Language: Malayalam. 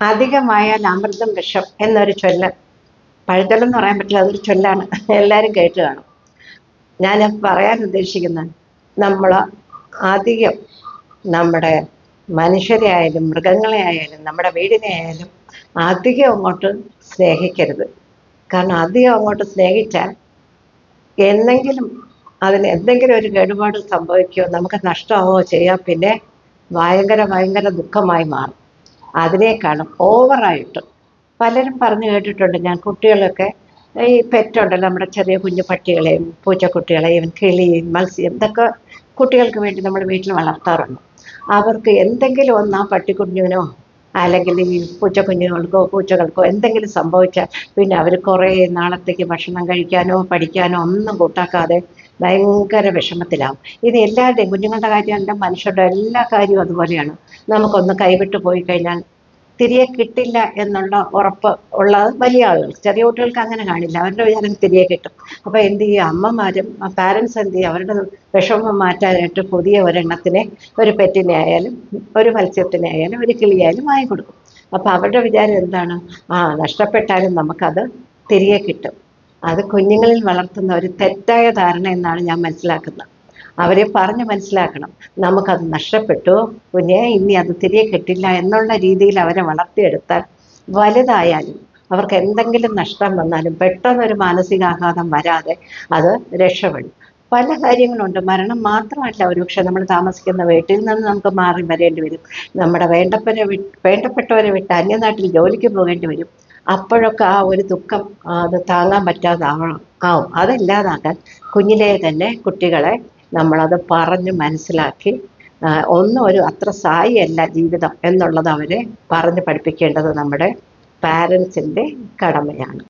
അധികമായാൽ അമൃതം വിഷം എന്നൊരു ചൊല്ല്. പഴഞ്ചൊല്ലെന്ന് പറയാൻ പറ്റില്ല അതൊരു ചൊല്ലാണ്. എല്ലാവരും കേട്ട് കാണും. ഞാൻ പറയാൻ ഉദ്ദേശിക്കുന്നത് നമ്മൾ അധികം നമ്മുടെ മനുഷ്യരെ ആയാലും മൃഗങ്ങളെ ആയാലും നമ്മുടെ വീടിനെ ആയാലും അധികം അങ്ങോട്ട് സ്നേഹിക്കരുത്. കാരണം അധികം അങ്ങോട്ട് സ്നേഹിച്ചാൽ എന്തെങ്കിലും അതിന് എന്തെങ്കിലും ഒരു കേടുപാട് സംഭവിക്കുകയോ നമുക്ക് നഷ്ടമാവുകയോ ചെയ്യാം. പിന്നെ ഭയങ്കര ഭയങ്കര ദുഃഖമായി മാറും. അതിനേക്കാളും ഓവറായിട്ട് പലരും പറഞ്ഞു കേട്ടിട്ടുണ്ട് ഞാൻ കുട്ടികളൊക്കെ ഈ പെറ്റുണ്ടല്ലോ നമ്മുടെ ചെറിയ കുഞ്ഞു പട്ടികളെയും പൂച്ചക്കുട്ടികളെയും കിളിയും മത്സ്യം ഇതൊക്കെ കുട്ടികൾക്ക് വേണ്ടി നമ്മൾ വീട്ടിൽ വളർത്താറുണ്ട്. അവർക്ക് എന്തെങ്കിലും ഒന്ന് ആ പട്ടിക്കുഞ്ഞിനോ അല്ലെങ്കിൽ ഈ പൂച്ചക്കുഞ്ഞുങ്ങൾക്കോ പൂച്ചകൾക്കോ എന്തെങ്കിലും സംഭവിച്ചാൽ പിന്നെ അവർ കുറേ നാളത്തേക്ക് ഭക്ഷണം കഴിക്കാനോ പഠിക്കാനോ ഒന്നും കൂട്ടാക്കാതെ ഭയങ്കര വിഷമത്തിലാവും. ഇത് എല്ലാവരുടെയും കുഞ്ഞുങ്ങളുടെ കാര്യമല്ല മനുഷ്യരുടെ എല്ലാ കാര്യവും അതുപോലെയാണ്. നമുക്കൊന്ന് കൈവിട്ട് പോയി കഴിഞ്ഞാൽ തിരികെ കിട്ടില്ല എന്നുള്ള ഉറപ്പ് ഉള്ള വലിയ ആളുകൾ ചെറിയ കുട്ടികൾക്ക് അങ്ങനെ കാണില്ല. അവരുടെ വിചാരം തിരികെ കിട്ടും. അപ്പോൾ എന്ത് ചെയ്യും അമ്മമാരും പാരൻസ് എന്ത് ചെയ്യും അവരുടെ വിഷമം മാറ്റാനായിട്ട് പുതിയ ഒരെണ്ണത്തിനെ ഒരു പെറ്റിനെ ആയാലും ഒരു മത്സ്യത്തിനെ ആയാലും ഒരു കിളിയായാലും വാങ്ങിക്കൊടുക്കും. അപ്പോൾ അവരുടെ വിചാരം എന്താണ്? ആ നഷ്ടപ്പെട്ടാലും നമുക്കത് തിരികെ കിട്ടും. അത് കുഞ്ഞുങ്ങളിൽ വളർത്തുന്ന ഒരു തെറ്റായ ധാരണ എന്നാണ് ഞാൻ മനസ്സിലാക്കുന്നത്. അവരെ പറഞ്ഞ് മനസ്സിലാക്കണം. നമുക്കത് നഷ്ടപ്പെട്ടു. കുഞ്ഞെ ഇനി അത് തിരികെ കിട്ടില്ല എന്നുള്ള രീതിയിൽ അവരെ വളർത്തിയെടുത്താൽ വലുതായാലും അവർക്ക് എന്തെങ്കിലും നഷ്ടം വന്നാലും പെട്ടെന്ന് പെട്ടെന്നൊരു മാനസികാഘാതം വരാതെ അത് രക്ഷപ്പെടും. പല കാര്യങ്ങളുണ്ട്. മരണം മാത്രമല്ല ഒരുപക്ഷെ നമ്മൾ താമസിക്കുന്ന വീട്ടിൽ നിന്ന് നമുക്ക് മാറി വരേണ്ടി വരും. നമ്മുടെ വേണ്ടപ്പെട്ടവരെ വിട്ട് അന്യനാട്ടിൽ ജോലിക്ക് പോകേണ്ടി വരും. അപ്പോഴൊക്കെ ആ ഒരു ദുഃഖം അത് താങ്ങാൻ പറ്റാതാവണം. ആവും. അതല്ലാതാക്കാൻ കുഞ്ഞിലെ തന്നെ കുട്ടികളെ നമ്മളത് പറഞ്ഞ് മനസ്സിലാക്കി ഒന്നും ഒരു അത്ര സായിയല്ല ജീവിതം എന്നുള്ളത് അവരെ പറഞ്ഞ് പഠിപ്പിക്കേണ്ടത് നമ്മുടെ പാരൻസിന്റെ കടമയാണ്.